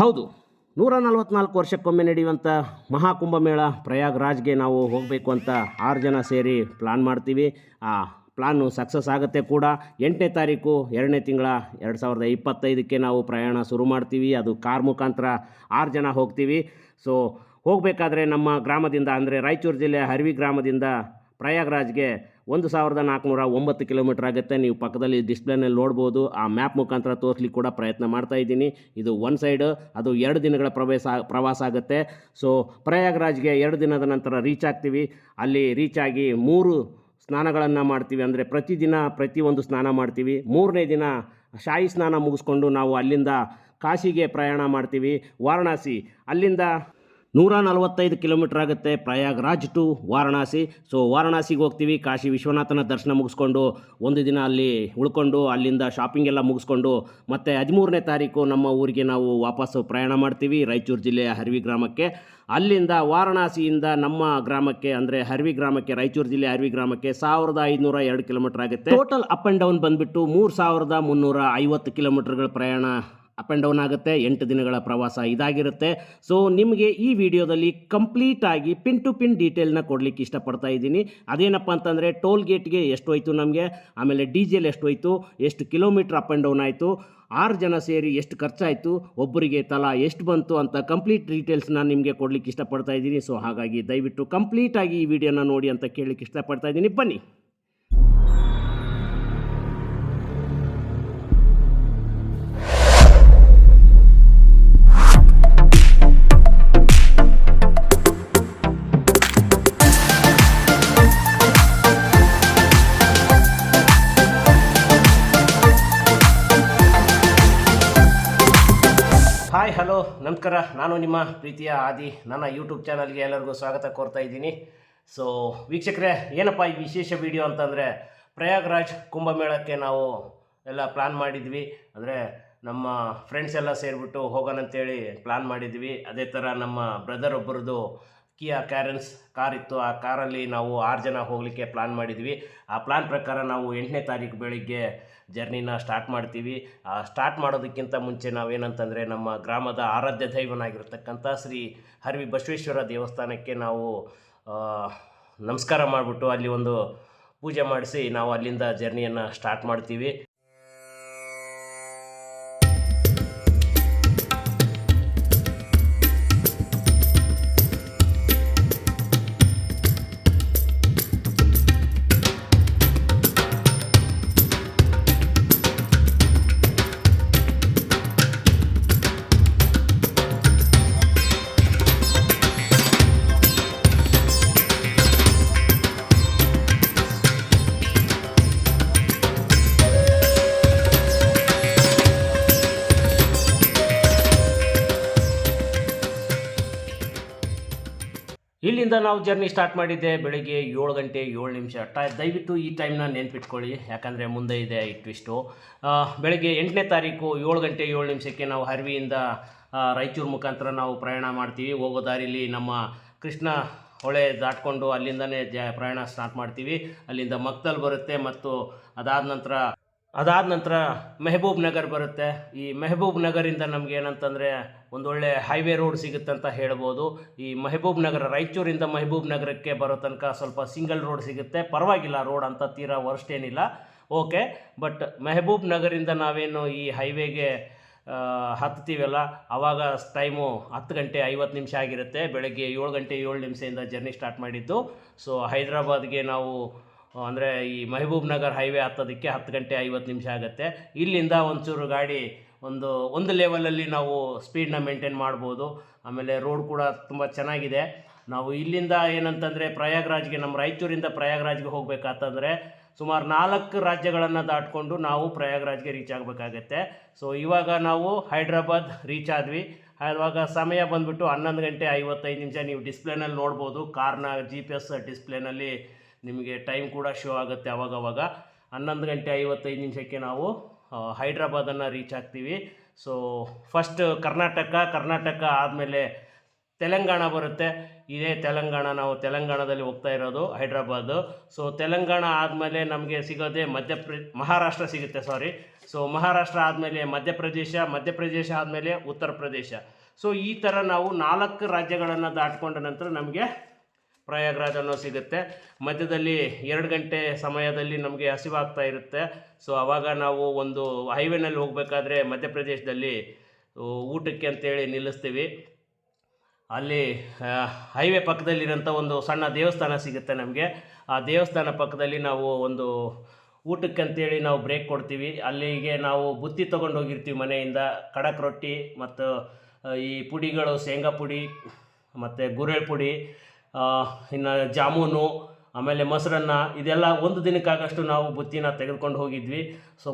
ಹೌದು, ನೂರ ನಲವತ್ನಾಲ್ಕು ವರ್ಷಕ್ಕೊಮ್ಮೆ ನಡೆಯುವಂಥ ಮಹಾಕುಂಭಮೇಳ ಪ್ರಯಾಗ್ರಾಜ್ಗೆ ನಾವು ಹೋಗಬೇಕು ಅಂತ ಆರು ಜನ ಸೇರಿ ಪ್ಲಾನ್ ಮಾಡ್ತೀವಿ. ಆ ಪ್ಲಾನು ಸಕ್ಸಸ್ ಆಗುತ್ತೆ ಕೂಡ. ಎಂಟನೇ ತಾರೀಕು ಎರಡನೇ ತಿಂಗಳ ಎರಡು ಸಾವಿರದ ಇಪ್ಪತ್ತೈದಕ್ಕೆ ನಾವು ಪ್ರಯಾಣ ಶುರು ಮಾಡ್ತೀವಿ. ಅದು ಕಾರ್ ಮುಖಾಂತರ ಆರು ಜನ ಹೋಗ್ತೀವಿ. ಸೊ ಹೋಗಬೇಕಾದ್ರೆ ನಮ್ಮ ಗ್ರಾಮದಿಂದ ಅಂದರೆ ರಾಯಚೂರು ಜಿಲ್ಲೆಯ ಹರಿವಿ ಗ್ರಾಮದಿಂದ ಪ್ರಯಾಗ್ರಾಜ್ಗೆ ಒಂದು ಸಾವಿರದ ನಾಲ್ಕುನೂರ ಒಂಬತ್ತು ಕಿಲೋಮೀಟರ್ ಆಗುತ್ತೆ. ನೀವು ಪಕ್ಕದಲ್ಲಿ ಡಿಸ್ಪ್ಲೇನಲ್ಲಿ ನೋಡ್ಬೋದು. ಆ ಮ್ಯಾಪ್ ಮುಖಾಂತರ ತೋರಿಸ್ಲಿಕ್ಕೆ ಕೂಡ ಪ್ರಯತ್ನ ಮಾಡ್ತಾ ಇದ್ದೀನಿ. ಇದು ಒನ್ ಸೈಡ್ ಅದು ಎರಡು ದಿನಗಳ ಪ್ರವೇಶ, ಪ್ರವಾಸ ಆಗುತ್ತೆ. ಸೊ ಪ್ರಯಾಗ್ರಾಜ್ಗೆ ಎರಡು ದಿನದ ನಂತರ ರೀಚ್ ಆಗ್ತೀವಿ. ಅಲ್ಲಿ ರೀಚ್ ಆಗಿ ಮೂರು ಸ್ನಾನಗಳನ್ನು ಮಾಡ್ತೀವಿ. ಅಂದರೆ ಪ್ರತಿದಿನ ಪ್ರತಿಯೊಂದು ಸ್ನಾನ ಮಾಡ್ತೀವಿ. ಮೂರನೇ ದಿನ ಶಾಹಿ ಸ್ನಾನ ಮುಗಿಸ್ಕೊಂಡು ನಾವು ಅಲ್ಲಿಂದ ಕಾಶಿಗೆ ಪ್ರಯಾಣ ಮಾಡ್ತೀವಿ. ವಾರಣಾಸಿ. ಅಲ್ಲಿಂದ ನೂರ ನಲವತ್ತೈದು ಕಿಲೋಮೀಟ್ರ್ ಆಗುತ್ತೆ ಪ್ರಯಾಗ್ರಾಜ್ ಟು ವಾರಣಾಸಿ. ಸೊ ವಾರಣಾಸಿಗೆ ಹೋಗ್ತೀವಿ. ಕಾಶಿ ವಿಶ್ವನಾಥನ ದರ್ಶನ ಮುಗಿಸ್ಕೊಂಡು ಒಂದು ದಿನ ಅಲ್ಲಿ ಉಳ್ಕೊಂಡು, ಅಲ್ಲಿಂದ ಶಾಪಿಂಗ್ ಎಲ್ಲ ಮುಗಿಸ್ಕೊಂಡು, ಮತ್ತು ಹದಿಮೂರನೇ ತಾರೀಕು ನಮ್ಮ ಊರಿಗೆ ನಾವು ವಾಪಸ್ಸು ಪ್ರಯಾಣ ಮಾಡ್ತೀವಿ ರಾಯಚೂರು ಜಿಲ್ಲೆಯ ಹರಿವಿ ಗ್ರಾಮಕ್ಕೆ. ಅಲ್ಲಿಂದ ವಾರಣಾಸಿಯಿಂದ ನಮ್ಮ ಗ್ರಾಮಕ್ಕೆ ಅಂದರೆ ಹರಿವಿ ಗ್ರಾಮಕ್ಕೆ, ರಾಯಚೂರು ಜಿಲ್ಲೆ ಹರಿವಿ ಗ್ರಾಮಕ್ಕೆ ಸಾವಿರದ ಐದುನೂರ ಎರಡು ಕಿಲೋಮೀಟ್ರ್ ಆಗುತ್ತೆ. ಟೋಟಲ್ ಅಪ್ ಆ್ಯಂಡ್ ಡೌನ್ ಬಂದುಬಿಟ್ಟು ಮೂರು ಸಾವಿರದ ಮುನ್ನೂರ ಐವತ್ತು ಕಿಲೋಮೀಟ್ರ್ಗಳ ಪ್ರಯಾಣ ಅಪ್ ಆ್ಯಂಡ್ ಡೌನ್ ಆಗುತ್ತೆ, ಎಂಟು ದಿನಗಳ ಪ್ರವಾಸ ಇದಾಗಿರುತ್ತೆ. ಸೊ ನಿಮಗೆ ಈ ವಿಡಿಯೋದಲ್ಲಿ ಕಂಪ್ಲೀಟಾಗಿ ಪಿನ್ ಟು ಪಿನ್ ಡೀಟೇಲ್ನ ಕೊಡಲಿಕ್ಕೆ ಇಷ್ಟಪಡ್ತಾ ಇದ್ದೀನಿ. ಅದೇನಪ್ಪ ಅಂತಂದರೆ ಟೋಲ್ ಗೇಟ್ಗೆ ಎಷ್ಟು ಹೋಯ್ತು ನಮಗೆ? ಆಮೇಲೆ ಡೀಸೆಲ್ ಎಷ್ಟು ಹೋಯ್ತು ಎಷ್ಟು ಕಿಲೋಮೀಟ್ರ್ ಅಪ್ ಆ್ಯಂಡ್ ಡೌನ್ ಆಯಿತು? ಆರು ಜನ ಸೇರಿ ಎಷ್ಟು ಖರ್ಚಾಯಿತು? ಒಬ್ಬರಿಗೆ ತಲಾ ಎಷ್ಟು ಬಂತು ಅಂತ ಕಂಪ್ಲೀಟ್ ಡೀಟೇಲ್ಸ್ನ ನಿಮಗೆ ಕೊಡಲಿಕ್ಕೆ ಇಷ್ಟಪಡ್ತಾ ಇದ್ದೀನಿ. ಸೊ ಹಾಗಾಗಿ ದಯವಿಟ್ಟು ಕಂಪ್ಲೀಟಾಗಿ ಈ ವಿಡಿಯೋನ ನೋಡಿ ಅಂತ ಕೇಳಲಿಕ್ಕೆ ಇಷ್ಟಪಡ್ತಾ ಇದ್ದೀನಿ. ಬನ್ನಿ. ಹಲೋ, ನಮಸ್ಕಾರ. ನಾನು ನಿಮ್ಮ ಪ್ರೀತಿಯ ಆದಿ, ನನ್ನ ಯೂಟ್ಯೂಬ್ ಚಾನಲ್ಗೆ ಎಲ್ಲರಿಗೂ ಸ್ವಾಗತ ಕೋರ್ತಾ ಇದ್ದೀನಿ. ಸೊ ವೀಕ್ಷಕರೇ, ಏನಪ್ಪ ಈ ವಿಶೇಷ ವಿಡಿಯೋ ಅಂತಂದರೆ, ಪ್ರಯಾಗ್ರಾಜ್ ಕುಂಭಮೇಳಕ್ಕೆ ನಾವು ಎಲ್ಲ ಪ್ಲ್ಯಾನ್ ಮಾಡಿದ್ವಿ. ಅಂದರೆ, ನಮ್ಮ ಫ್ರೆಂಡ್ಸ್ ಎಲ್ಲ ಸೇರಿಬಿಟ್ಟು ಹೋಗೋಣ ಅಂತೇಳಿ ಪ್ಲ್ಯಾನ್ ಮಾಡಿದ್ವಿ. ಅದೇ ಥರ ನಮ್ಮ ಬ್ರದರ್ ಒಬ್ಬರದು ಕಿಯಾ ಕ್ಯಾರೆನ್ಸ್ ಕಾರ್ ಇತ್ತು. ಆ ಕಾರಲ್ಲಿ ನಾವು ಆರು ಜನ ಹೋಗಲಿಕ್ಕೆ ಪ್ಲ್ಯಾನ್ ಮಾಡಿದ್ವಿ. ಆ ಪ್ಲ್ಯಾನ್ ಪ್ರಕಾರ ನಾವು ಎಂಟನೇ ತಾರೀಕು ಬೆಳಿಗ್ಗೆ ಜರ್ನಿನ ಸ್ಟಾರ್ಟ್ ಮಾಡ್ತೀವಿ. ಸ್ಟಾರ್ಟ್ ಮಾಡೋದಕ್ಕಿಂತ ಮುಂಚೆ ನಾವೇನಂತಂದರೆ ನಮ್ಮ ಗ್ರಾಮದ ಆರಾಧ್ಯ ದೈವನಾಗಿರ್ತಕ್ಕಂಥ ಶ್ರೀ ಹರಿವಿ ಬಸವೇಶ್ವರ ದೇವಸ್ಥಾನಕ್ಕೆ ನಾವು ನಮಸ್ಕಾರ ಮಾಡಿಬಿಟ್ಟು ಅಲ್ಲಿ ಒಂದು ಪೂಜೆ ಮಾಡಿಸಿ ನಾವು ಅಲ್ಲಿಂದ ಜರ್ನಿಯನ್ನು ಸ್ಟಾರ್ಟ್ ಮಾಡ್ತೀವಿ. ಇಲ್ಲಿಂದ ನಾವು ಜರ್ನಿ ಸ್ಟಾರ್ಟ್ ಮಾಡಿದ್ದೆ ಬೆಳಿಗ್ಗೆ ಏಳು ಗಂಟೆ ಏಳು ನಿಮಿಷ. ಟ, ದಯವಿಟ್ಟು ಈ ಟೈಮ್ನ ನೆನ್ಪಿಟ್ಕೊಳ್ಳಿ. ಯಾಕಂದರೆ ಮುಂದೆ ಇದೆ ಈ ಟ್ವಿಸ್ಟು ಬೆಳಿಗ್ಗೆ ಎಂಟನೇ ತಾರೀಕು ಏಳು ಗಂಟೆ ಏಳು ನಿಮಿಷಕ್ಕೆ ನಾವು ಹರಿವಿಯಿಂದ ರಾಯಚೂರು ಮುಖಾಂತರ ನಾವು ಪ್ರಯಾಣ ಮಾಡ್ತೀವಿ. ಹೋಗೋ ದಾರಿಲಿ ನಮ್ಮ ಕೃಷ್ಣ ಹೊಳೆ ದಾಟ್ಕೊಂಡು ಅಲ್ಲಿಂದನೇ ಜ, ಪ್ರಯಾಣ ಸ್ಟಾರ್ಟ್ ಮಾಡ್ತೀವಿ. ಅಲ್ಲಿಂದ ಮಕ್ತಲ್ ಬರುತ್ತೆ ಮತ್ತು ಅದಾದ ನಂತರ ಅದಾದ ನಂತರ ಮೆಹಬೂಬ್ ನಗರ್ ಬರುತ್ತೆ. ಈ ಮೆಹಬೂಬ್ ನಗರಿಂದ ನಮಗೆ ಏನಂತಂದರೆ ಒಂದೊಳ್ಳೆ ಹೈವೇ ರೋಡ್ ಸಿಗುತ್ತೆ ಅಂತ ಹೇಳ್ಬೋದು. ಈ ಮೆಹಬೂಬ್ ನಗರ, ರಾಯಚೂರಿಂದ ಮೆಹಬೂಬ್ ನಗರಕ್ಕೆ ಬರೋ ತನಕ ಸ್ವಲ್ಪ ಸಿಂಗಲ್ ರೋಡ್ ಸಿಗುತ್ತೆ. ಪರವಾಗಿಲ್ಲ ರೋಡ್ ಅಂತ ತೀರಾ ವರ್ಸ್ಟ್ ಏನಿಲ್ಲ. ಓಕೆ ಬಟ್ ಮೆಹಬೂಬ್ ನಗರಿಂದ ನಾವೇನು ಈ ಹೈವೇಗೆ ಹತ್ತೀವಲ್ಲ ಆವಾಗ ಟೈಮು ಹತ್ತು ಗಂಟೆ ಐವತ್ತು ನಿಮಿಷ ಆಗಿರುತ್ತೆ. ಬೆಳಗ್ಗೆ ಏಳು ಗಂಟೆ ಏಳು ನಿಮಿಷದಿಂದ ಜರ್ನಿ ಸ್ಟಾರ್ಟ್ ಮಾಡಿದ್ದು. ಸೊ ಹೈದ್ರಾಬಾದ್ಗೆ ನಾವು, ಅಂದರೆ ಈ ಮೆಹಬೂಬ್ ನಗರ್ ಹೈವೇ ಹತ್ತೋದಕ್ಕೆ ಹತ್ತು ಗಂಟೆ ಐವತ್ತು ನಿಮಿಷ ಆಗುತ್ತೆ. ಇಲ್ಲಿಂದ ಒಂಚೂರು ಗಾಡಿ ಒಂದು ಒಂದು ಲೆವೆಲಲ್ಲಿ ನಾವು ಸ್ಪೀಡ್ನ ಮೇಂಟೈನ್ ಮಾಡ್ಬೋದು. ಆಮೇಲೆ ರೋಡ್ ಕೂಡ ತುಂಬ ಚೆನ್ನಾಗಿದೆ. ನಾವು ಇಲ್ಲಿಂದ ಏನಂತಂದರೆ ಪ್ರಯಾಗ್ರಾಜ್ಗೆ, ನಮ್ಮ ರಾಯಚೂರಿಂದ ಪ್ರಯಾಗ್ರಾಜ್ಗೆ ಹೋಗಬೇಕಾತಂದರೆ ಸುಮಾರು ನಾಲ್ಕು ರಾಜ್ಯಗಳನ್ನು ದಾಟ್ಕೊಂಡು ನಾವು ಪ್ರಯಾಗ್ರಾಜ್ಗೆ ರೀಚ್ ಆಗಬೇಕಾಗತ್ತೆ. ಸೊ ಇವಾಗ ನಾವು ಹೈದ್ರಾಬಾದ್ ರೀಚ್ ಆದ್ವಿ. ಆವಾಗ ಸಮಯ ಬಂದ್ಬಿಟ್ಟು ಹನ್ನೊಂದು ಗಂಟೆ ಐವತ್ತೈದು ನಿಮಿಷ ನೀವು ಡಿಸ್ಪ್ಲೇನಲ್ಲಿ ನೋಡ್ಬೋದು. ಕಾರ್ನ ಜಿ ಪಿ ಎಸ್ ಡಿಸ್ಪ್ಲೇನಲ್ಲಿ ನಿಮಗೆ ಟೈಮ್ ಕೂಡ ಶೋ ಆಗುತ್ತೆ ಅವಾಗವಾಗ. ಹನ್ನೊಂದು ಗಂಟೆ ಐವತ್ತೈದು ನಿಮಿಷಕ್ಕೆ ನಾವು ಆ, ಹೈದ್ರಾಬಾದನ್ನು ರೀಚ್ ಆಗ್ತೀವಿ. ಸೊ ಫಸ್ಟ್ ಕರ್ನಾಟಕ ಕರ್ನಾಟಕ ಆದಮೇಲೆ ತೆಲಂಗಾಣ ಬರುತ್ತೆ. ಇದೇ ತೆಲಂಗಾಣ ನಾವು ತೆಲಂಗಾಣದಲ್ಲಿ ಹೋಗ್ತಾ ಇರೋದು ಹೈದ್ರಾಬಾದು. ಸೊ ತೆಲಂಗಾಣ ಆದಮೇಲೆ ನಮಗೆ ಸಿಗೋದೇ ಮಧ್ಯಪ್ರ ಮಹಾರಾಷ್ಟ್ರ ಸಿಗುತ್ತೆ ಸಾರಿ ಸೊ ಮಹಾರಾಷ್ಟ್ರ ಆದಮೇಲೆ ಮಧ್ಯಪ್ರದೇಶ ಮಧ್ಯಪ್ರದೇಶ ಆದಮೇಲೆ ಉತ್ತರ ಪ್ರದೇಶ. ಸೊ ಈ ಥರ ನಾವು ನಾಲ್ಕು ರಾಜ್ಯಗಳನ್ನು ದಾಟ್ಕೊಂಡ ನಂತರ ನಮಗೆ ಪ್ರಯಾಗ್ರಾಜ್ ಅನ್ನೋ ಸಿಗುತ್ತೆ. ಮಧ್ಯದಲ್ಲಿ ಎರಡು ಗಂಟೆ ಸಮಯದಲ್ಲಿ ನಮಗೆ ಹಸಿವಾಗ್ತಾ ಇರುತ್ತೆ. ಸೊ ಆವಾಗ ನಾವು ಒಂದು ಹೈವೇನಲ್ಲಿ ಹೋಗಬೇಕಾದ್ರೆ ಮಧ್ಯಪ್ರದೇಶದಲ್ಲಿ ಊಟಕ್ಕೆ ಅಂತೇಳಿ ನಿಲ್ಲಿಸ್ತೀವಿ. ಅಲ್ಲಿ ಹೈವೇ ಪಕ್ಕದಲ್ಲಿರೋಂಥ ಒಂದು ಸಣ್ಣ ದೇವಸ್ಥಾನ ಸಿಗುತ್ತೆ ನಮಗೆ. ಆ ದೇವಸ್ಥಾನ ಪಕ್ಕದಲ್ಲಿ ನಾವು ಒಂದು ಊಟಕ್ಕೆ ಅಂತೇಳಿ ನಾವು ಬ್ರೇಕ್ ಕೊಡ್ತೀವಿ. ಅಲ್ಲಿಗೆ ನಾವು ಬುತ್ತಿ ತೊಗೊಂಡು ಹೋಗಿರ್ತೀವಿ ಮನೆಯಿಂದ. ಖಡಕ್ ರೊಟ್ಟಿ ಮತ್ತು ಈ ಪುಡಿಗಳು, ಶೇಂಗಾ ಪುಡಿ ಮತ್ತು ಗುರೆಳ್ ಪುಡಿ ಇನ್ನು ಜಾಮೂನು, ಆಮೇಲೆ ಮೊಸರನ್ನ, ಇದೆಲ್ಲ ಒಂದು ದಿನಕ್ಕಾಗಷ್ಟು ನಾವು ಬುತ್ತಿನ ತೆಗೆದುಕೊಂಡು ಹೋಗಿದ್ವಿ. ಸೊ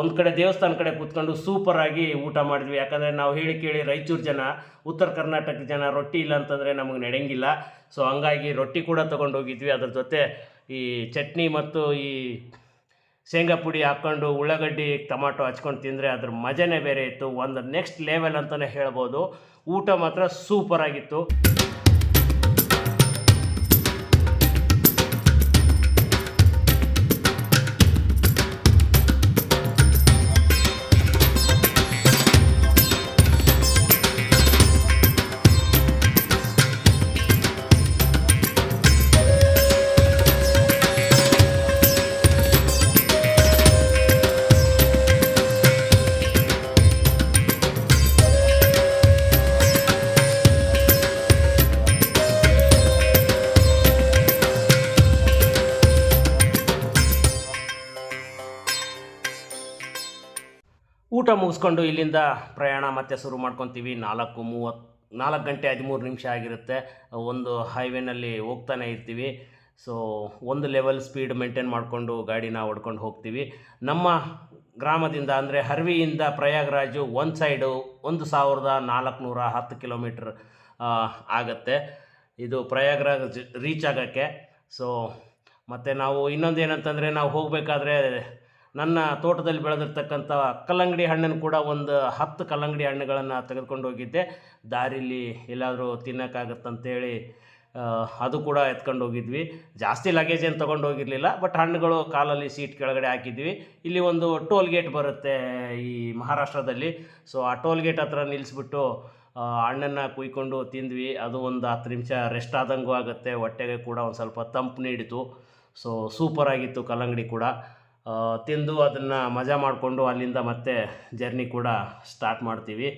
ಒಂದು ಕಡೆ ದೇವಸ್ಥಾನ ಕಡೆ ಕೂತ್ಕೊಂಡು ಸೂಪರಾಗಿ ಊಟ ಮಾಡಿದ್ವಿ. ಯಾಕಂದರೆ ನಾವು ಹೇಳಿ ಕೇಳಿ ರಾಯಚೂರು ಜನ, ಉತ್ತರ ಕರ್ನಾಟಕ ಜನ ರೊಟ್ಟಿ ಇಲ್ಲ ಅಂತಂದರೆ ನಮಗೆ ನಡೆಯಂಗಿಲ್ಲ. ಸೊ ಹಂಗಾಗಿ ರೊಟ್ಟಿ ಕೂಡ ತೊಗೊಂಡು ಹೋಗಿದ್ವಿ. ಅದ್ರ ಜೊತೆ ಈ ಚಟ್ನಿ ಮತ್ತು ಈ ಶೇಂಗಾ ಪುಡಿ ಹಾಕ್ಕೊಂಡು ಉಳ್ಳಾಗಡ್ಡಿ ಟೊಮಾಟೊ ಹಚ್ಕೊಂಡು ತಿಂದರೆ ಅದ್ರ ಮಜನೇ ಬೇರೆ ಇತ್ತು. ಒಂದು ನೆಕ್ಸ್ಟ್ ಲೆವೆಲ್ ಅಂತಲೇ ಹೇಳ್ಬೋದು. ಊಟ ಮಾತ್ರ ಸೂಪರಾಗಿತ್ತು ಊಟ ಮುಗಿಸ್ಕೊಂಡು ಇಲ್ಲಿಂದ ಪ್ರಯಾಣ ಮತ್ತೆ ಶುರು ಮಾಡ್ಕೊತೀವಿ. ನಾಲ್ಕು ಮೂವತ್ತು ನಾಲ್ಕು ಗಂಟೆ ಹದಿಮೂರು ನಿಮಿಷ ಆಗಿರುತ್ತೆ. ಒಂದು ಹೈವೇನಲ್ಲಿ ಹೋಗ್ತಾನೆ ಇರ್ತೀವಿ. ಸೊ ಒಂದು ಲೆವೆಲ್ ಸ್ಪೀಡ್ ಮೇಂಟೈನ್ ಮಾಡಿಕೊಂಡು ಗಾಡಿನ ಹೊಡ್ಕೊಂಡು ಹೋಗ್ತೀವಿ. ನಮ್ಮ ಗ್ರಾಮದಿಂದ ಅಂದರೆ ಹರ್ವಿಯಿಂದ ಪ್ರಯಾಗ್ರಾಜು ಒಂದು ಸೈಡು ಒಂದು ಸಾವಿರದ ನಾಲ್ಕುನೂರ ಹತ್ತು ಕಿಲೋಮೀಟ್ರ್ ಆಗುತ್ತೆ. ಇದು ಪ್ರಯಾಗ್ರಾಜ್ ರೀಚ್ ಆಗೋಕ್ಕೆ. ಸೊ ಮತ್ತು ನಾವು ಇನ್ನೊಂದು ಏನಂತಂದರೆ ನಾವು ಹೋಗಬೇಕಾದ್ರೆ ನನ್ನ ತೋಟದಲ್ಲಿ ಬೆಳೆದಿರ್ತಕ್ಕಂಥ ಕಲ್ಲಂಗಡಿ ಹಣ್ಣನ್ನು ಕೂಡ ಒಂದು ಹತ್ತು ಕಲ್ಲಂಗಡಿ ಹಣ್ಣುಗಳನ್ನು ತೆಗೆದುಕೊಂಡು ಹೋಗಿದ್ದೆ. ದಾರಿಲಿ ಎಲ್ಲಾದರೂ ತಿನ್ನೋಕ್ಕಾಗತ್ತಂತೇಳಿ ಅದು ಕೂಡ ಎತ್ಕೊಂಡು ಹೋಗಿದ್ವಿ. ಜಾಸ್ತಿ ಲಗೇಜ್ ಏನು ತೊಗೊಂಡು ಹೋಗಿರಲಿಲ್ಲ ಬಟ್ ಹಣ್ಣುಗಳು ಕಾಲಲ್ಲಿ ಸೀಟ್ ಕೆಳಗಡೆ ಹಾಕಿದ್ವಿ. ಇಲ್ಲಿ ಒಂದು ಟೋಲ್ ಗೇಟ್ ಬರುತ್ತೆ ಈ ಮಹಾರಾಷ್ಟ್ರದಲ್ಲಿ. ಸೊ ಆ ಟೋಲ್ ಗೇಟ್ ಹತ್ರ ನಿಲ್ಲಿಸ್ಬಿಟ್ಟು ಹಣ್ಣನ್ನು ಕುಯ್ಕೊಂಡು ತಿಂದ್ವಿ. ಅದು ಒಂದು ಹತ್ತು ನಿಮಿಷ ರೆಸ್ಟ್ ಆದಂಗೂ ಆಗುತ್ತೆ. ಹೊಟ್ಟೆಗೆ ಕೂಡ ಒಂದು ಸ್ವಲ್ಪ ತಂಪು ನೀಡಿತು. ಸೊ ಸೂಪರಾಗಿತ್ತು ಕಲ್ಲಂಗಡಿ ಕೂಡ. ತಿಂದು ಅದನ್ನು ಮಜಾ ಮಾಡಿಕೊಂಡು ಅಲ್ಲಿಂದ ಮತ್ತೆ ಜರ್ನಿ ಕೂಡ ಸ್ಟಾರ್ಟ್ ಮಾಡ್ತೀವಿ.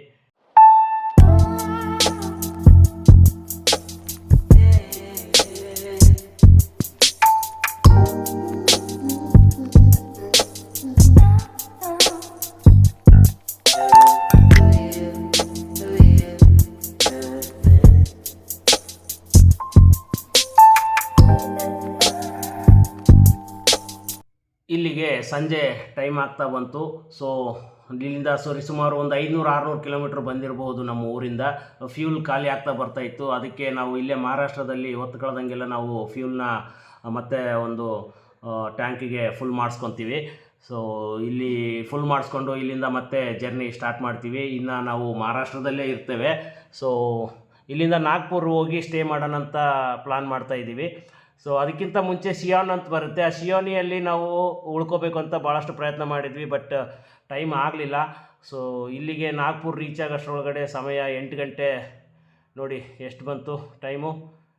ಆಗ್ತಾ ಬಂತು. ಸೊ ಇಲ್ಲಿಂದ ಸರಿ ಸುಮಾರು ಒಂದು ಐನೂರು ಆರುನೂರು ಕಿಲೋಮೀಟ್ರ್ ಬಂದಿರಬಹುದು ನಮ್ಮ ಊರಿಂದ. ಫ್ಯೂಲ್ ಖಾಲಿ ಆಗ್ತಾ ಬರ್ತಾ ಇತ್ತು. ಅದಕ್ಕೆ ನಾವು ಇಲ್ಲೇ ಮಹಾರಾಷ್ಟ್ರದಲ್ಲಿ ಹೊತ್ತು ಕಳೆದಂಗೆಲ್ಲ ನಾವು ಫ್ಯೂಲ್ನ ಮತ್ತೆ ಒಂದು ಟ್ಯಾಂಕಿಗೆ ಫುಲ್ ಮಾಡಿಸ್ಕೊತೀವಿ. ಸೊ ಇಲ್ಲಿ ಫುಲ್ ಮಾಡಿಸ್ಕೊಂಡು ಇಲ್ಲಿಂದ ಮತ್ತೆ ಜರ್ನಿ ಸ್ಟಾರ್ಟ್ ಮಾಡ್ತೀವಿ. ಇನ್ನು ನಾವು ಮಹಾರಾಷ್ಟ್ರದಲ್ಲೇ ಇರ್ತೇವೆ. ಸೊ ಇಲ್ಲಿಂದ ನಾಗ್ಪುರ್ ಹೋಗಿ ಸ್ಟೇ ಮಾಡೋಣ ಅಂತ ಪ್ಲಾನ್ ಮಾಡ್ತಾ ಇದ್ದೀವಿ. ಸೊ ಅದಕ್ಕಿಂತ ಮುಂಚೆ ಶಿಯಾನ್ ಅಂತ ಬರುತ್ತೆ. ಆ ಶಿಯೋನಿಯಲ್ಲಿ ನಾವು ಉಳ್ಕೋಬೇಕು ಅಂತ ಭಾಳಷ್ಟು ಪ್ರಯತ್ನ ಮಾಡಿದ್ವಿ ಬಟ್ ಟೈಮ್ ಆಗಲಿಲ್ಲ. ಸೊ ಇಲ್ಲಿಗೆ ನಾಗ್ಪುರ್ ರೀಚ್ ಆಗೋಷ್ಟ್ರೊಳಗಡೆ ಸಮಯ ಎಂಟು ಗಂಟೆ. ನೋಡಿ, ಎಷ್ಟು ಬಂತು ಟೈಮು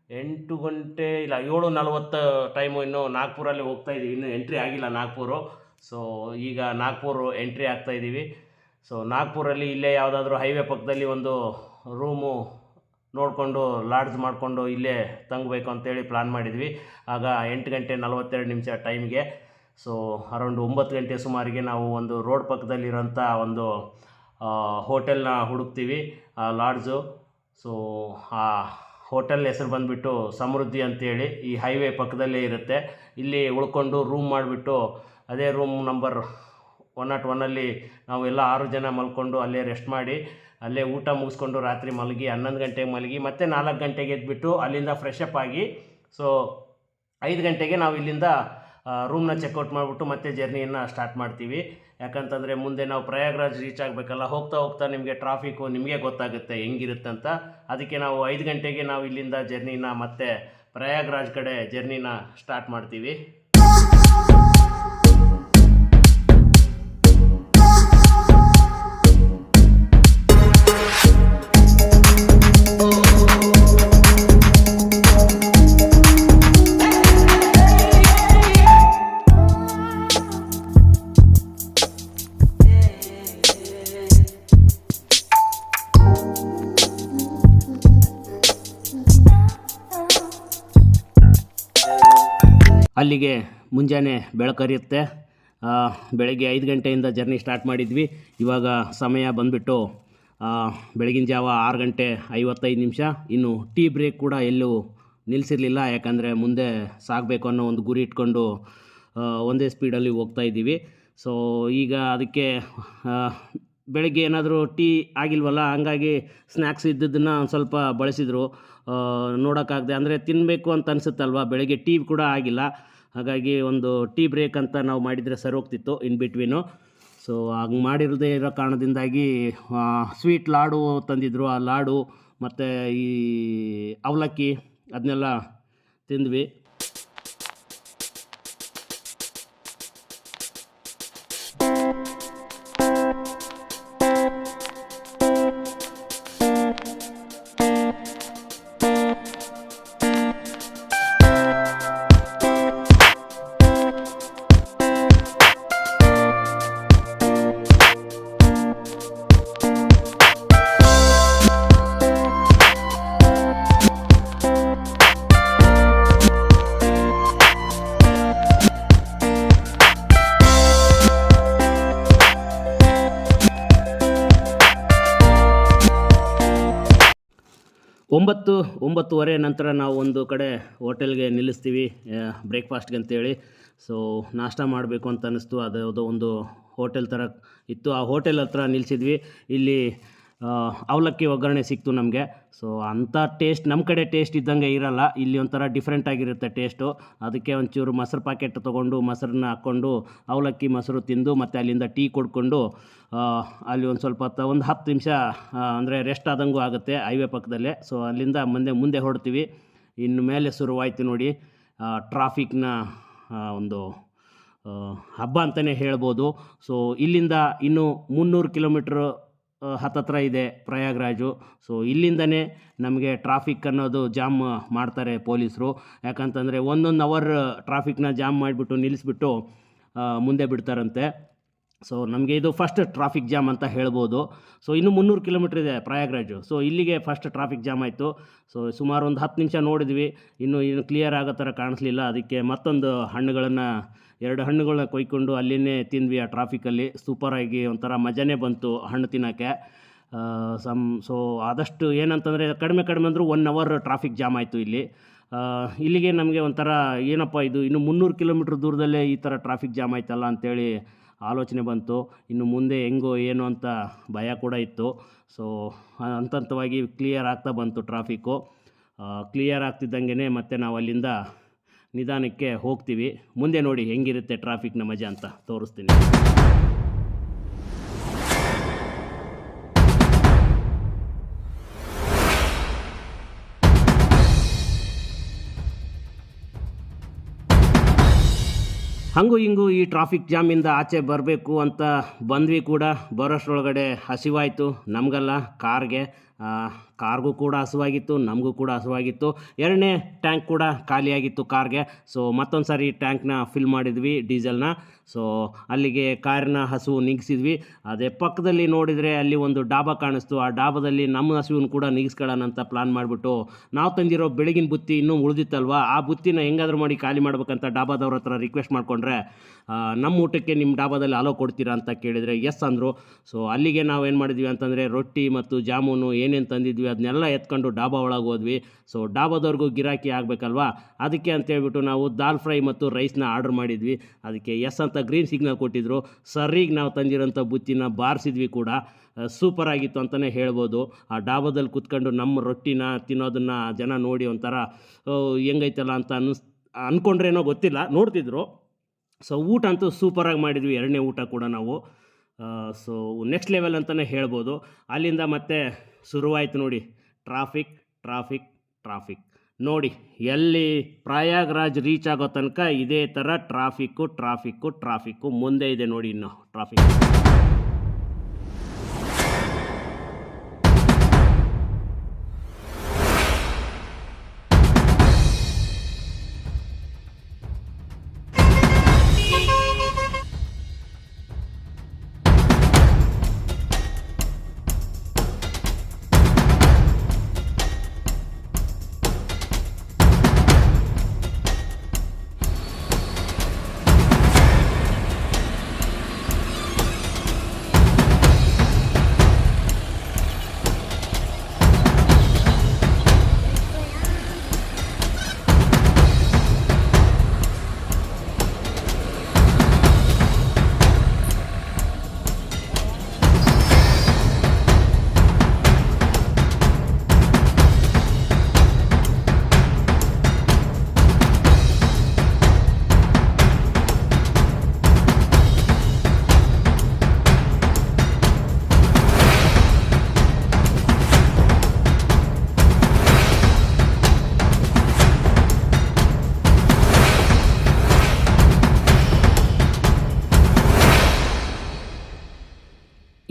ಎಂಟು ಗಂಟೆ, ಇಲ್ಲ, ಏಳು ನಲ್ವತ್ತು ಟೈಮು ಇನ್ನು ನಾಗ್ಪುರಲ್ಲಿ ಹೋಗ್ತಾ ಇದ್ದೀವಿ. ಇನ್ನೂ ಎಂಟ್ರಿ ಆಗಿಲ್ಲ ನಾಗ್ಪುರು. ಸೊ ಈಗ ನಾಗ್ಪುರ್ ಎಂಟ್ರಿ ಆಗ್ತಾ ಇದ್ದೀವಿ. ಸೊ ನಾಗ್ಪುರಲ್ಲಿ ಇಲ್ಲೇ ಯಾವುದಾದ್ರೂ ಹೈವೇ ಪಕ್ಕದಲ್ಲಿ ಒಂದು ರೂಮು ನೋಡಿಕೊಂಡು, ಲಾಡ್ಜ್ ಮಾಡಿಕೊಂಡು ಇಲ್ಲೇ ತಂಗಬೇಕು ಅಂತೇಳಿ ಪ್ಲ್ಯಾನ್ ಮಾಡಿದ್ವಿ. ಆಗ ಎಂಟು ಗಂಟೆ ನಲವತ್ತೆರಡು ನಿಮಿಷ ಟೈಮ್ಗೆ ಸೊ ಅರೌಂಡ್ ಒಂಬತ್ತು ಗಂಟೆ ಸುಮಾರಿಗೆ ನಾವು ಒಂದು ರೋಡ್ ಪಕ್ಕದಲ್ಲಿರೋಂಥ ಒಂದು ಹೋಟೆಲ್ನ ಹುಡುಕ್ತೀವಿ, ಆ ಲಾಡ್ಜು. ಸೊ ಆ ಹೋಟೆಲ್ ಹೆಸರು ಬಂದುಬಿಟ್ಟು ಸಮೃದ್ಧಿ ಅಂತೇಳಿ ಈ ಹೈವೇ ಪಕ್ಕದಲ್ಲೇ ಇರುತ್ತೆ. ಇಲ್ಲಿ ಉಳ್ಕೊಂಡು ರೂಮ್ ಮಾಡಿಬಿಟ್ಟು, ಅದೇ ರೂಮ್ ನಂಬರ್ ಒನ್ ನಾಟ್ ಒನ್ನಲ್ಲಿ ನಾವು ಎಲ್ಲ ಆರು ಜನ ಮಲ್ಕೊಂಡು ಅಲ್ಲೇ ರೆಸ್ಟ್ ಮಾಡಿ ಅಲ್ಲೇ ಊಟ ಮುಗಿಸ್ಕೊಂಡು ರಾತ್ರಿ ಮಲಗಿ, ಹನ್ನೊಂದು ಗಂಟೆಗೆ ಮಲಗಿ, ಮತ್ತೆ ನಾಲ್ಕು ಗಂಟೆಗೆ ಎದ್ಬಿಟ್ಟು ಅಲ್ಲಿಂದ ಫ್ರೆಶ್ ಅಪ್ ಆಗಿ ಸೊ ಐದು ಗಂಟೆಗೆ ನಾವು ಇಲ್ಲಿಂದ ರೂಮ್ನ ಚೆಕ್ಔಟ್ ಮಾಡಿಬಿಟ್ಟು ಮತ್ತೆ ಜರ್ನಿಯನ್ನು ಸ್ಟಾರ್ಟ್ ಮಾಡ್ತೀವಿ. ಯಾಕಂತಂದರೆ ಮುಂದೆ ನಾವು ಪ್ರಯಾಗ್ರಾಜ್ ರೀಚ್ ಆಗಬೇಕಲ್ಲ, ಹೋಗ್ತಾ ಹೋಗ್ತಾ ನಿಮಗೆ ಟ್ರಾಫಿಕ್ಕು ನಿಮಗೆ ಗೊತ್ತಾಗುತ್ತೆ ಹೆಂಗಿರುತ್ತಂತ ಅದಕ್ಕೆ ನಾವು ಐದು ಗಂಟೆಗೆ ನಾವು ಇಲ್ಲಿಂದ ಜರ್ನಿನ ಮತ್ತೆ ಪ್ರಯಾಗ್ರಾಜ್ ಕಡೆ ಜರ್ನಿನ ಸ್ಟಾರ್ಟ್ ಮಾಡ್ತೀವಿ. ಅಲ್ಲಿಗೆ ಮುಂಜಾನೆ ಬೆಳಕರಿಯುತ್ತೆ. ಬೆಳಗ್ಗೆ ಐದು ಗಂಟೆಯಿಂದ ಜರ್ನಿ ಸ್ಟಾರ್ಟ್ ಮಾಡಿದ್ವಿ. ಇವಾಗ ಸಮಯ ಬಂದುಬಿಟ್ಟು ಬೆಳಗಿನ ಜಾವ ಆರು ಗಂಟೆ ಐವತ್ತೈದು ನಿಮಿಷ. ಇನ್ನು ಟೀ ಬ್ರೇಕ್ ಕೂಡ ಎಲ್ಲೂ ನಿಲ್ಲಿಸಿರಲಿಲ್ಲ ಯಾಕಂದರೆ ಮುಂದೆ ಸಾಗಬೇಕು ಅನ್ನೋ ಒಂದು ಗುರಿ ಇಟ್ಕೊಂಡು ಒಂದೇ ಸ್ಪೀಡಲ್ಲಿ ಹೋಗ್ತಾ ಇದ್ದೀವಿ. ಸೊ ಈಗ ಅದಕ್ಕೆ ಬೆಳಗ್ಗೆ ಏನಾದರೂ ಟೀ ಆಗಿಲ್ವಲ್ಲ, ಹಂಗಾಗಿ ಸ್ನ್ಯಾಕ್ಸ್ ಇದ್ದಿದ್ದನ್ನು ಒಂದು ಸ್ವಲ್ಪ ಬಳಸಿದರು. ನೋಡೋಕ್ಕಾಗದೆ, ಅಂದರೆ ತಿನ್ನಬೇಕು ಅಂತ ಅನಿಸುತ್ತಲ್ವ? ಬೆಳಗ್ಗೆ ಟೀ ಕೂಡ ಆಗಿಲ್ಲ. ಹಾಗಾಗಿ ಒಂದು ಟೀ ಬ್ರೇಕ್ ಅಂತ ನಾವು ಮಾಡಿದರೆ ಸರಿ ಹೋಗ್ತಿತ್ತು ಇನ್ ಬಿಟ್ವೀನು. ಸೊ ಹಂಗೆ ಮಾಡಿರದೇ ಇರೋ ಕಾರಣದಿಂದಾಗಿ ಸ್ವೀಟ್ ಲಾಡು ತಂದಿದ್ದರು ಆ ಲಾಡು ಮತ್ತು ಈ ಅವಲಕ್ಕಿ, ಅದನ್ನೆಲ್ಲ ತಿಂದ್ವಿ. ಒಂಬತ್ತು, ಒಂಬತ್ತುವರೆ ನಂತರ ನಾವು ಒಂದು ಕಡೆ ಹೋಟೆಲ್ಗೆ ನಿಲ್ಲಿಸ್ತೀವಿ ಬ್ರೇಕ್ಫಾಸ್ಟ್ಗೆ ಅಂತೇಳಿ. ಸೊ ನಾಷ್ಟ ಮಾಡಬೇಕು ಅಂತ ಅನ್ನಿಸ್ತು. ಅದು ಯಾವುದೋ ಒಂದು ಹೋಟೆಲ್ ಥರ ಇತ್ತು. ಆ ಹೋಟೆಲ್ ಹತ್ರ ನಿಲ್ಲಿಸಿದ್ವಿ ಇಲ್ಲಿ ಅವಲಕ್ಕಿ ಒಗ್ಗರಣೆ ಸಿಕ್ತು ನಮಗೆ. ಸೊ ಅಂಥ ಟೇಸ್ಟ್ ನಮ್ಮ ಕಡೆ ಟೇಸ್ಟ್ ಇದ್ದಂಗೆ ಇರಲ್ಲ. ಇಲ್ಲಿ ಒಂಥರ ಡಿಫ್ರೆಂಟ್ ಆಗಿರುತ್ತೆ ಟೇಸ್ಟು ಅದಕ್ಕೆ ಒಂಚೂರು ಮೊಸರು ಪ್ಯಾಕೆಟ್ ತೊಗೊಂಡು, ಮೊಸರನ್ನ ಹಾಕ್ಕೊಂಡು, ಅವಲಕ್ಕಿ ಮೊಸರು ತಿಂದು, ಮತ್ತು ಅಲ್ಲಿಂದ ಟೀ ಕುಡ್ಕೊಂಡು ಅಲ್ಲಿ ಒಂದು ಸ್ವಲ್ಪ ಹೊತ್ತು ಒಂದು ಹತ್ತು ನಿಮಿಷ ಅಂದರೆ ರೆಸ್ಟ್ ಆದಂಗೂ ಆಗುತ್ತೆ ಹೈವೇ ಪಕ್ಕದಲ್ಲೇ. ಸೊ ಅಲ್ಲಿಂದ ಮುಂದೆ ಮುಂದೆ ಹೊಡ್ತೀವಿ ಇನ್ನು ಮೇಲೆ ಶುರುವಾಯಿತು ನೋಡಿ. ಟ್ರಾಫಿಕ್ನ ಒಂದು ಹಬ್ಬ ಅಂತಲೇ ಹೇಳ್ಬೋದು. ಸೊ ಇಲ್ಲಿಂದ ಇನ್ನು ಮುನ್ನೂರು ಕಿಲೋಮೀಟ್ರ್ ಹತ್ತತ್ರ ಇದೆ ಪ್ರಯಾಗ್ರಾಜು. ಸೊ ಇಲ್ಲಿಂದನೇ ನಮಗೆ ಟ್ರಾಫಿಕ್ ಅನ್ನೋದು ಜಾಮ್ ಮಾಡ್ತಾರೆ ಪೊಲೀಸರು. ಯಾಕಂತಂದರೆ ಒಂದೊಂದು ಅವರ್ ಟ್ರಾಫಿಕ್ನ ಜಾಮ್ ಮಾಡಿಬಿಟ್ಟು ನಿಲ್ಲಿಸ್ಬಿಟ್ಟು ಮುಂದೆ ಬಿಡ್ತಾರಂತೆ. ಸೊ ನಮಗೆ ಇದು ಫಸ್ಟ್ ಟ್ರಾಫಿಕ್ ಜಾಮ್ ಅಂತ ಹೇಳ್ಬೋದು. ಸೊ ಇನ್ನು ಮುನ್ನೂರು ಕಿಲೋಮೀಟ್ರ್ ಇದೆ ಪ್ರಯಾಗ್ರಾಜು. ಸೊ ಇಲ್ಲಿಗೆ ಫಸ್ಟ್ ಟ್ರಾಫಿಕ್ ಜಾಮ್ ಆಯಿತು. ಸೊ ಸುಮಾರು ಒಂದು ಹತ್ತು ನಿಮಿಷ ನೋಡಿದ್ವಿ. ಇನ್ನು ಇನ್ನು ಕ್ಲಿಯರ್ ಆಗೋ ಥರ ಕಾಣಿಸ್ಲಿಲ್ಲ. ಅದಕ್ಕೆ ಮತ್ತೊಂದು ಹಣ್ಣುಗಳನ್ನು, ಎರಡು ಹಣ್ಣುಗಳನ್ನ ಕೊಯ್ಕೊಂಡು ಅಲ್ಲಿನೇ ತಿಂದ್ವಿ ಆ ಟ್ರಾಫಿಕಲ್ಲಿ ಸೂಪರಾಗಿ ಒಂಥರ ಮಜಾನೇ ಬಂತು ಹಣ್ಣು ತಿನ್ನೋಕ್ಕೆ. ಸಮ್ ಸೊ ಆದಷ್ಟು ಏನಂತಂದರೆ ಕಡಿಮೆ ಕಡಿಮೆ ಅಂದರೂ ಒನ್ ಅವರ್ ಟ್ರಾಫಿಕ್ ಜಾಮ್ ಆಯಿತು ಇಲ್ಲಿ. ಇಲ್ಲಿಗೆ ನಮಗೆ ಒಂಥರ ಏನಪ್ಪ ಇದು? ಇನ್ನು ಮುನ್ನೂರು ಕಿಲೋಮೀಟ್ರ್ ದೂರದಲ್ಲೇ ಈ ಥರ ಟ್ರಾಫಿಕ್ ಜಾಮ್ ಆಯ್ತಲ್ಲ ಅಂತೇಳಿ ಆಲೋಚನೆ ಬಂತು. ಇನ್ನು ಮುಂದೆ ಹೆಂಗೋ ಏನು ಅಂತ ಭಯ ಕೂಡ ಇತ್ತು. ಸೊ ಹಂತ ಹಂತವಾಗಿ ಕ್ಲಿಯರ್ ಆಗ್ತಾ ಬಂತು ಟ್ರಾಫಿಕ್ಕು ಕ್ಲಿಯರ್ ಆಗ್ತಿದ್ದಂಗೆ ಮತ್ತೆ ನಾವು ಅಲ್ಲಿಂದ ನಿಧಾನಕ್ಕೆ ಹೋಗ್ತೀವಿ. ಮುಂದೆ ನೋಡಿ ಹೆಂಗಿರುತ್ತೆ ಟ್ರಾಫಿಕ್ನ ಮಜಾ ಅಂತ ತೋರಿಸ್ತೀನಿ. ಹಂಗೂ ಹಿಂಗೂ ಈ ಟ್ರಾಫಿಕ್ ಜಾಮಿಂದ ಆಚೆ ಬರಬೇಕು ಅಂತ ಬಂದ್ವಿ ಕೂಡ. ಬರೋಷ್ಟರೊಳಗಡೆ ಹಸಿವಾಯಿತು. ನಮಗಲ್ಲ ಕಾರ್ಗೆ ಕಾರ್ಗೂ ಕೂಡ ಹಸುವಾಗಿತ್ತು, ನಮಗೂ ಕೂಡ ಹಸುವಾಗಿತ್ತು. ಎರಡನೇ ಟ್ಯಾಂಕ್ ಕೂಡ ಖಾಲಿಯಾಗಿತ್ತು ಕಾರ್ಗೆ. ಸೊ ಮತ್ತೊಂದು ಸಾರಿ ಟ್ಯಾಂಕ್ನ ಫಿಲ್ ಮಾಡಿದ್ವಿ, ಡೀಸೆಲ್ನ. ಸೊ ಅಲ್ಲಿಗೆ ಕಾರಿನ ಹಸು ನಿಗಿಸಿದ್ವಿ. ಅದೇ ಪಕ್ಕದಲ್ಲಿ ನೋಡಿದರೆ ಅಲ್ಲಿ ಒಂದು ಡಾಬಾ ಕಾಣಿಸ್ತು. ಆ ಡಾಬಾದಲ್ಲಿ ನಮ್ಮ ಹಸುವನ್ನು ಕೂಡ ನಿಗಿಸ್ಕೊಳ್ಳೋಣ ಅಂತ ಪ್ಲಾನ್ ಮಾಡಿಬಿಟ್ಟು ನಾವು ತಂದಿರೋ ಬೆಳಗಿನ ಬುತ್ತಿ ಇನ್ನೂ ಉಳಿದಿತ್ತಲ್ವ? ಆ ಬುತ್ತಿನ ಹೆಂಗಾದರೂ ಮಾಡಿ ಖಾಲಿ ಮಾಡ್ಬೇಕಂತ ಡಾಬಾದವ್ರ ಹತ್ರ ರಿಕ್ವೆಸ್ಟ್ ಮಾಡಿಕೊಂಡ್ರೆ ನಮ್ಮ ಊಟಕ್ಕೆ ನಿಮ್ಮ ಡಾಬಾದಲ್ಲಿ ಅಲೋ ಕೊಡ್ತೀರಾ? ಅಂತ ಕೇಳಿದರೆ ಎಸ್ ಅಂದರು. ಸೊ ಅಲ್ಲಿಗೆ ನಾವು ಏನು ಮಾಡಿದ್ವಿ ಅಂತಂದರೆ, ರೊಟ್ಟಿ ಮತ್ತು ಜಾಮೂನು ಏನೇನು ತಂದಿದ್ವಿ ಅದನ್ನೆಲ್ಲ ಎತ್ಕೊಂಡು ಡಾಬಾ ಒಳಗೆ ಹೋದ್ವಿ. ಸೊ ಡಾಬಾದವ್ರಿಗೂ ಗಿರಾಕಿ ಆಗಬೇಕಲ್ವಾ? ಅದಕ್ಕೆ ಅಂತೇಳ್ಬಿಟ್ಟು ನಾವು ದಾಲ್ ಫ್ರೈ ಮತ್ತು ರೈಸ್ನ ಆರ್ಡ್ರ್ ಮಾಡಿದ್ವಿ. ಅದಕ್ಕೆ ಎಸ್ ಅಂತ ಗ್ರೀನ್ ಸಿಗ್ನಲ್ ಕೊಟ್ಟಿದ್ರು. ಸರಿಗೆ ನಾವು ತಂದಿರೋಂಥ ಬುತ್ತಿನ ಬಾರಿಸಿದ್ವಿ ಕೂಡ. ಸೂಪರ್ ಆಗಿತ್ತು ಅಂತಲೇ ಹೇಳ್ಬೋದು. ಆ ಡಾಬಾದಲ್ಲಿ ಕೂತ್ಕೊಂಡು ನಮ್ಮ ರೊಟ್ಟಿನ ತಿನ್ನೋದನ್ನು ಜನ ನೋಡಿ ಒಂಥರ ಹೆಂಗೈತಲ್ಲ ಅಂತ ಅನ್ನಿಸ್ ಅಂದ್ಕೊಂಡ್ರೇನೋ ಗೊತ್ತಿಲ್ಲ. ನೋಡ್ತಿದ್ರು. ಸೊ ಊಟ ಅಂತೂ ಸೂಪರಾಗಿ ಮಾಡಿದ್ವಿ. ಎರಡನೇ ಊಟ ಕೂಡ ನಾವು. ಸೊ ನೆಕ್ಸ್ಟ್ ಲೆವೆಲ್ ಅಂತಲೇ ಹೇಳ್ಬೋದು. ಅಲ್ಲಿಂದ ಮತ್ತೆ ಶುರುವಾಯಿತು ನೋಡಿ. Traffic traffic traffic. ನೋಡಿ, ಎಲ್ಲಿ ಪ್ರಯಾಗ್ರಾಜ್ ರೀಚ್ ಆಗೋ ತನಕ ಇದೇ ಥರ ಟ್ರಾಫಿಕ್ಕು ಟ್ರಾಫಿಕ್ಕು ಟ್ರಾಫಿಕ್ಕು ಮುಂದೆ ಇದೆ ನೋಡಿ ಇನ್ನು ಟ್ರಾಫಿಕ್.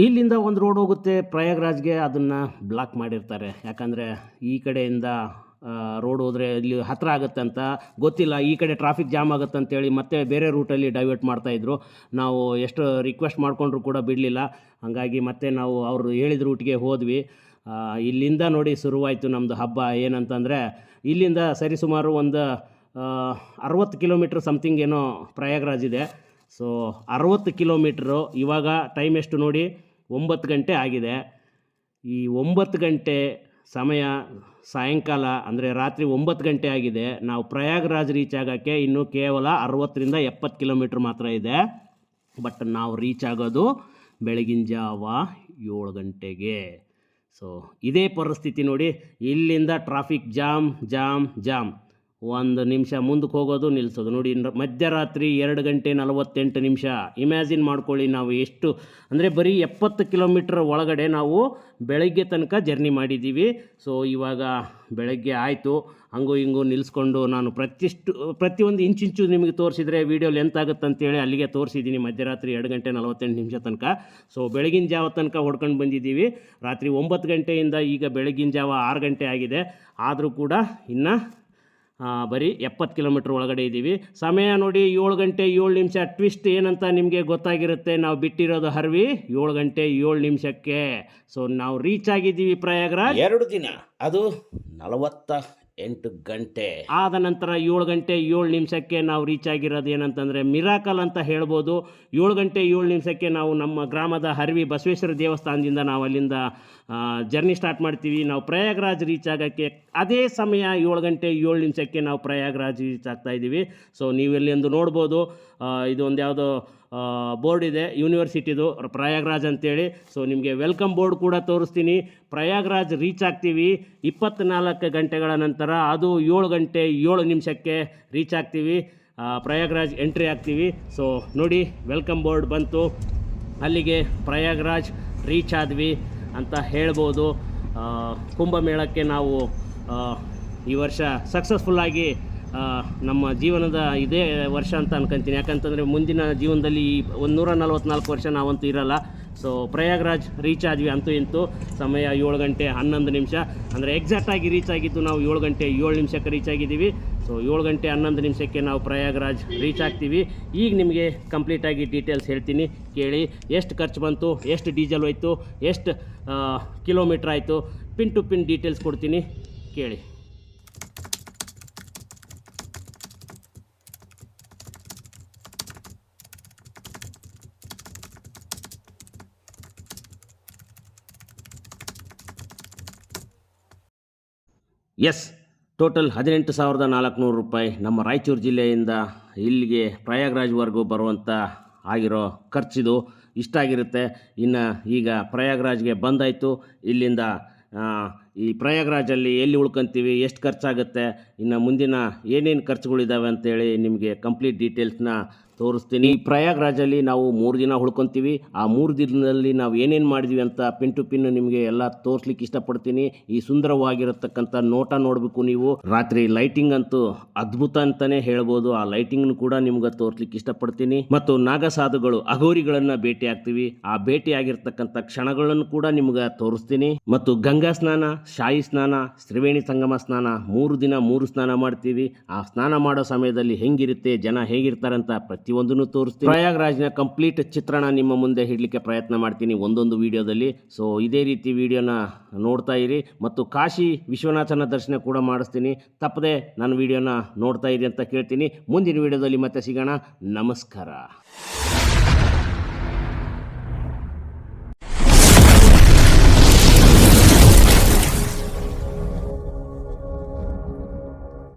ಇಲ್ಲಿಂದ ಒಂದು ರೋಡ್ ಹೋಗುತ್ತೆ. ಪ್ರಯಾಗ್ರಾಜ್ಗೆ ಅದನ್ನು ಬ್ಲಾಕ್ ಮಾಡಿರ್ತಾರೆ. ಯಾಕಂದರೆ ಈ ಕಡೆಯಿಂದ ರೋಡ್ ಹೋದರೆ ಇಲ್ಲಿ ಹತ್ತಿರ ಆಗುತ್ತೆ ಅಂತ ಗೊತ್ತಿಲ್ಲ. ಈ ಕಡೆ ಟ್ರಾಫಿಕ್ ಜಾಮ್ ಆಗುತ್ತೆ ಅಂತೇಳಿ ಮತ್ತೆ ಬೇರೆ ರೂಟಲ್ಲಿ ಡೈವರ್ಟ್ ಮಾಡ್ತಾಯಿದ್ರು ನಾವು ಎಷ್ಟು ರಿಕ್ವೆಸ್ಟ್ ಮಾಡಿಕೊಂಡ್ರು ಕೂಡ ಬಿಡಲಿಲ್ಲ. ಹಾಗಾಗಿ ಮತ್ತೆ ನಾವು ಅವರು ಹೇಳಿದ ರೂಟ್ಗೆ ಹೋದ್ವಿ. ಇಲ್ಲಿಂದ ನೋಡಿ ಶುರುವಾಯಿತು ನಮ್ಮದು ಹಬ್ಬ. ಏನಂತಂದರೆ ಇಲ್ಲಿಂದ ಸರಿಸುಮಾರು ಒಂದು ಅರವತ್ತು ಕಿಲೋಮೀಟ್ರ್ ಸಮಥಿಂಗ್ ಏನೋ ಪ್ರಯಾಗ್ರಾಜ್ ಇದೆ. ಸೊ ಅರವತ್ತು ಕಿಲೋಮೀಟ್ರು ಇವಾಗ ಟೈಮ್ ಎಷ್ಟು ನೋಡಿ? ಒಂಬತ್ತು ಗಂಟೆ ಆಗಿದೆ. ಈ ಒಂಬತ್ತು ಗಂಟೆ ಸಮಯ ಸಾಯಂಕಾಲ ಅಂದರೆ ರಾತ್ರಿ ಒಂಬತ್ತು ಗಂಟೆ ಆಗಿದೆ. ನಾವು ಪ್ರಯಾಗ್ರಾಜ್ ರೀಚ್ ಆಗೋಕ್ಕೆ ಇನ್ನೂ ಕೇವಲ ಅರವತ್ತರಿಂದ ಎಪ್ಪತ್ತು ಕಿಲೋಮೀಟ್ರ್ ಮಾತ್ರ ಇದೆ. ಬಟ್ ನಾವು ರೀಚ್ ಆಗೋದು ಬೆಳಗಿನ ಜಾವ ಏಳು ಗಂಟೆಗೆ. ಸೊ ಇದೇ ಪರಿಸ್ಥಿತಿ ನೋಡಿ ಇಲ್ಲಿಂದ ಟ್ರಾಫಿಕ್ ಜಾಮ್ ಜಾಮ್ ಜಾಮ್. ಒಂದು ನಿಮಿಷ ಮುಂದಕ್ಕೆ ಹೋಗೋದು ನಿಲ್ಲಿಸೋದು. ನೋಡಿ ಮಧ್ಯರಾತ್ರಿ ಎರಡು ಗಂಟೆ ನಲವತ್ತೆಂಟು ನಿಮಿಷ. ಇಮ್ಯಾಜಿನ್ ಮಾಡ್ಕೊಳ್ಳಿ ನಾವು ಎಷ್ಟು, ಅಂದರೆ ಬರೀ ಎಪ್ಪತ್ತು ಕಿಲೋಮೀಟ್ರ್ ಒಳಗಡೆ ನಾವು ಬೆಳಗ್ಗೆ ತನಕ ಜರ್ನಿ ಮಾಡಿದ್ದೀವಿ. ಸೊ, ಇವಾಗ ಬೆಳಗ್ಗೆ ಆಯಿತು. ಹಂಗೂ ಹಿಂಗೂ ನಿಲ್ಲಿಸ್ಕೊಂಡು ನಾನು ಪ್ರತಿಷ್ಟು ಪ್ರತಿಯೊಂದು ಇಂಚಿಂಚು ನಿಮಗೆ ತೋರಿಸಿದರೆ ವೀಡಿಯೋ ಲೆಂತ್ ಆಗುತ್ತೆ ಅಂತೇಳಿ ಅಲ್ಲಿಗೆ ತೋರಿಸಿದ್ದೀನಿ ಮಧ್ಯರಾತ್ರಿ ಎರಡು ಗಂಟೆ ನಲವತ್ತೆಂಟು ನಿಮಿಷ ತನಕ. ಸೊ, ಬೆಳಗಿನ ಜಾವ ತನಕ ಹೊಡ್ಕೊಂಡು ಬಂದಿದ್ದೀವಿ. ರಾತ್ರಿ ಒಂಬತ್ತು ಗಂಟೆಯಿಂದ ಈಗ ಬೆಳಗಿನ ಜಾವ ಆರು ಗಂಟೆ ಆಗಿದೆ. ಆದರೂ ಕೂಡ ಇನ್ನು ಬರೀ ಎಪ್ಪತ್ತು ಕಿಲೋಮೀಟ್ರ್ ಒಳಗಡೆ ಇದ್ದೀವಿ. ಸಮಯ ನೋಡಿ ಏಳು ಗಂಟೆ ಏಳು ನಿಮಿಷ. ಟ್ವಿಸ್ಟ್ ಏನಂತ ನಿಮಗೆ ಗೊತ್ತಾಗಿರುತ್ತೆ. ನಾವು ಬಿಟ್ಟಿರೋದು ಹರ್ವಿ, ಏಳು ಗಂಟೆ ಏಳು ನಿಮಿಷಕ್ಕೆ. ಸೊ ನಾವು ರೀಚ್ ಆಗಿದ್ದೀವಿ ಪ್ರಯಾಗ್ರಾಜ್. ಎರಡು ದಿನ. ಅದು ನಲವತ್ತ ಎಂಟು ಗಂಟೆ. ಆದ ನಂತರ ಏಳು ಗಂಟೆ ಏಳು ನಿಮಿಷಕ್ಕೆ ನಾವು ರೀಚ್ ಆಗಿರೋದು ಏನಂತಂದರೆ ಮಿರಾಕಲ್ ಅಂತ ಹೇಳ್ಬೋದು. ಏಳು ಗಂಟೆ ಏಳು ನಿಮಿಷಕ್ಕೆ ನಾವು ನಮ್ಮ ಗ್ರಾಮದ ಹರಿವಿ ಬಸವೇಶ್ವರ ದೇವಸ್ಥಾನದಿಂದ ನಾವು ಅಲ್ಲಿಂದ ಜರ್ನಿ ಸ್ಟಾರ್ಟ್ ಮಾಡ್ತೀವಿ. ನಾವು ಪ್ರಯಾಗ್ರಾಜ್ ರೀಚ್ ಆಗೋಕ್ಕೆ ಅದೇ ಸಮಯ ಏಳು ಗಂಟೆ ಏಳು ನಿಮಿಷಕ್ಕೆ ನಾವು ಪ್ರಯಾಗ್ರಾಜ್ ರೀಚ್ ಆಗ್ತಾ ಇದ್ದೀವಿ. ಸೊ ನೀವು ಇಲ್ಲಿ ಒಂದು ನೋಡ್ಬೋದು. ಇದೊಂದು ಯಾವುದೋ ಬೋರ್ಡ್ ಇದೆ, ಯೂನಿವರ್ಸಿಟಿದು, ಪ್ರಯಾಗ್ರಾಜ್ ಅಂತೇಳಿ. ಸೊ ನಿಮಗೆ ವೆಲ್ಕಮ್ ಬೋರ್ಡ್ ಕೂಡ ತೋರಿಸ್ತೀನಿ. ಪ್ರಯಾಗ್ರಾಜ್ ರೀಚ್ ಆಗ್ತೀವಿ. ಇಪ್ಪತ್ತ್ನಾಲ್ಕು ಗಂಟೆಗಳ ನಂತರ ಅದು ಏಳು ಗಂಟೆ ಏಳು ನಿಮಿಷಕ್ಕೆ ರೀಚ್ ಆಗ್ತೀವಿ. ಪ್ರಯಾಗ್ರಾಜ್ ಎಂಟ್ರಿ ಆಗ್ತೀವಿ. ಸೊ ನೋಡಿ, ವೆಲ್ಕಮ್ ಬೋರ್ಡ್ ಬಂತು. ಅಲ್ಲಿಗೆ ಪ್ರಯಾಗ್ರಾಜ್ ರೀಚ್ ಆದ್ವಿ ಅಂತ ಹೇಳ್ಬೋದು. ಕುಂಭಮೇಳಕ್ಕೆ ನಾವು ಈ ವರ್ಷ ಸಕ್ಸಸ್ಫುಲ್ಲಾಗಿ ನಮ್ಮ ಜೀವನದ ಇದೇ ವರ್ಷ ಅಂತ ಅನ್ಕೊಂತೀನಿ. ಯಾಕಂತಂದರೆ ಮುಂದಿನ ಜೀವನದಲ್ಲಿ ಒಂದು ನಲ್ವತ್ನಾಲ್ಕು ವರ್ಷ ನಾವಂತೂ ಇರಲ್ಲ. ಸೊ ಪ್ರಯಾಗ್ರಾಜ್ ರೀಚ್ ಆದ್ವಿ ಅಂತೂ ಇಂತೂ. ಸಮಯ ಏಳು ಗಂಟೆ ಹನ್ನೊಂದು ನಿಮಿಷ. ಅಂದರೆ ಎಕ್ಸಾಕ್ಟಾಗಿ ರೀಚ್ ಆಗಿದ್ದು ನಾವು ಏಳು ಗಂಟೆ ಏಳು ನಿಮಿಷಕ್ಕೆ ರೀಚ್ ಆಗಿದ್ದೀವಿ. ಸೊ ಏಳು ಗಂಟೆ ಹನ್ನೊಂದು ನಿಮಿಷಕ್ಕೆ ನಾವು ಪ್ರಯಾಗ್ರಾಜ್ ರೀಚ್ ಆಗ್ತೀವಿ. ಈಗ ನಿಮಗೆ ಕಂಪ್ಲೀಟಾಗಿ ಡೀಟೇಲ್ಸ್ ಹೇಳ್ತೀನಿ. ಕೇಳಿ, ಎಷ್ಟು ಖರ್ಚು ಬಂತು, ಎಷ್ಟು ಡೀಸೆಲ್ ಹೋಯ್ತು, ಎಷ್ಟು ಕಿಲೋಮೀಟ್ರ್ ಆಯಿತು. ಪಿನ್ ಟು ಪಿನ್ ಡೀಟೇಲ್ಸ್ ಕೊಡ್ತೀನಿ. ಕೇಳಿ. ಎಸ್, ಟೋಟಲ್ ಹದಿನೆಂಟು ಸಾವಿರದ ನಾಲ್ಕುನೂರು ರೂಪಾಯಿ ನಮ್ಮ ರಾಯಚೂರು ಜಿಲ್ಲೆಯಿಂದ ಇಲ್ಲಿಗೆ ಪ್ರಯಾಗ್ರಾಜ್ವರೆಗೂ ಬರುವಂಥ ಆಗಿರೋ ಖರ್ಚಿದು ಇಷ್ಟಾಗಿರುತ್ತೆ ಇನ್ನು ಈಗ ಪ್ರಯಾಗ್ರಾಜ್ಗೆ ಬಂದಾಯಿತು. ಇಲ್ಲಿಂದ ಈ ಪ್ರಯಾಗ್ರಾಜಲ್ಲಿ ಎಲ್ಲಿ ಉಳ್ಕೊಂತೀವಿ, ಎಷ್ಟು ಖರ್ಚಾಗುತ್ತೆ, ಇನ್ನು ಮುಂದಿನ ಏನೇನು ಖರ್ಚುಗಳಿದ್ದಾವೆ ಅಂತೇಳಿ ನಿಮಗೆ ಕಂಪ್ಲೀಟ್ ಡೀಟೇಲ್ಸ್ನ ತೋರಿಸ್ತೀನಿ. ಈ ಪ್ರಯಾಗ್ರಾಜಲ್ಲಿ ನಾವು ಮೂರು ದಿನ ಉಳ್ಕೊಂತೀವಿ. ಆ ಮೂರು ದಿನದಲ್ಲಿ ನಾವು ಏನೇನು ಮಾಡಿದ್ವಿ ಅಂತ ಪಿನ್ ಟು ಪಿನ್ ನಿಮಗೆ ಎಲ್ಲ ತೋರಿಸ್ಲಿಕ್ಕೆ ಇಷ್ಟಪಡ್ತೀನಿ. ಈ ಸುಂದರವಾಗಿರತಕ್ಕಂಥ ನೋಟ ನೋಡಬೇಕು ನೀವು. ರಾತ್ರಿ ಲೈಟಿಂಗ್ ಅಂತೂ ಅದ್ಭುತ ಅಂತಾನೆ ಹೇಳ್ಬೋದು. ಆ ಲೈಟಿಂಗ್ ಕೂಡ ನಿಮ್ಗೆ ತೋರಿಸ್ಲಿಕ್ಕೆ ಇಷ್ಟಪಡ್ತೀನಿ. ಮತ್ತು ನಾಗಸಾಧುಗಳು ಅಘೋರಿಗಳನ್ನ ಭೇಟಿ ಆಗ್ತೀವಿ. ಆ ಭೇಟಿ ಆಗಿರ್ತಕ್ಕಂಥ ಕ್ಷಣಗಳನ್ನು ಕೂಡ ನಿಮ್ಗೆ ತೋರಿಸ್ತೀನಿ. ಮತ್ತು ಗಂಗಾ ಸ್ನಾನ ಶಾಹಿ ಸ್ನಾನ, ತ್ರಿವೇಣಿ ಸಂಗಮ ಸ್ನಾನ, ಮೂರು ದಿನ ಮೂರು ಸ್ನಾನ ಮಾಡ್ತೀವಿ. ಆ ಸ್ನಾನ ಮಾಡೋ ಸಮಯದಲ್ಲಿ ಹೆಂಗಿರುತ್ತೆ, ಜನ ಹೇಗಿರ್ತಾರಂತ ಅಂತ ಪ್ರತಿಯೊಂದನ್ನು ತೋರಿಸ್ತೀನಿ. ಪ್ರಯಾಗ್ರಾಜ್ನ ಕಂಪ್ಲೀಟ್ ಚಿತ್ರಣ ನಿಮ್ಮ ಮುಂದೆ ಇಡಲಿಕ್ಕೆ ಪ್ರಯತ್ನ ಮಾಡ್ತೀನಿ ಒಂದೊಂದು ವಿಡಿಯೋದಲ್ಲಿ. ಸೊ ಇದೇ ರೀತಿ ವಿಡಿಯೋನ ನೋಡ್ತಾ ಇರಿ. ಮತ್ತು ಕಾಶಿ ವಿಶ್ವನಾಥನ ದರ್ಶನ ಕೂಡ ಮಾಡಿಸ್ತೀನಿ. ತಪ್ಪದೆ ನನ್ನ ವಿಡಿಯೋನ ನೋಡ್ತಾ ಇರಿ ಅಂತ ಕೇಳ್ತೀನಿ. ಮುಂದಿನ ವಿಡಿಯೋದಲ್ಲಿ ಮತ್ತೆ ಸಿಗೋಣ. ನಮಸ್ಕಾರ.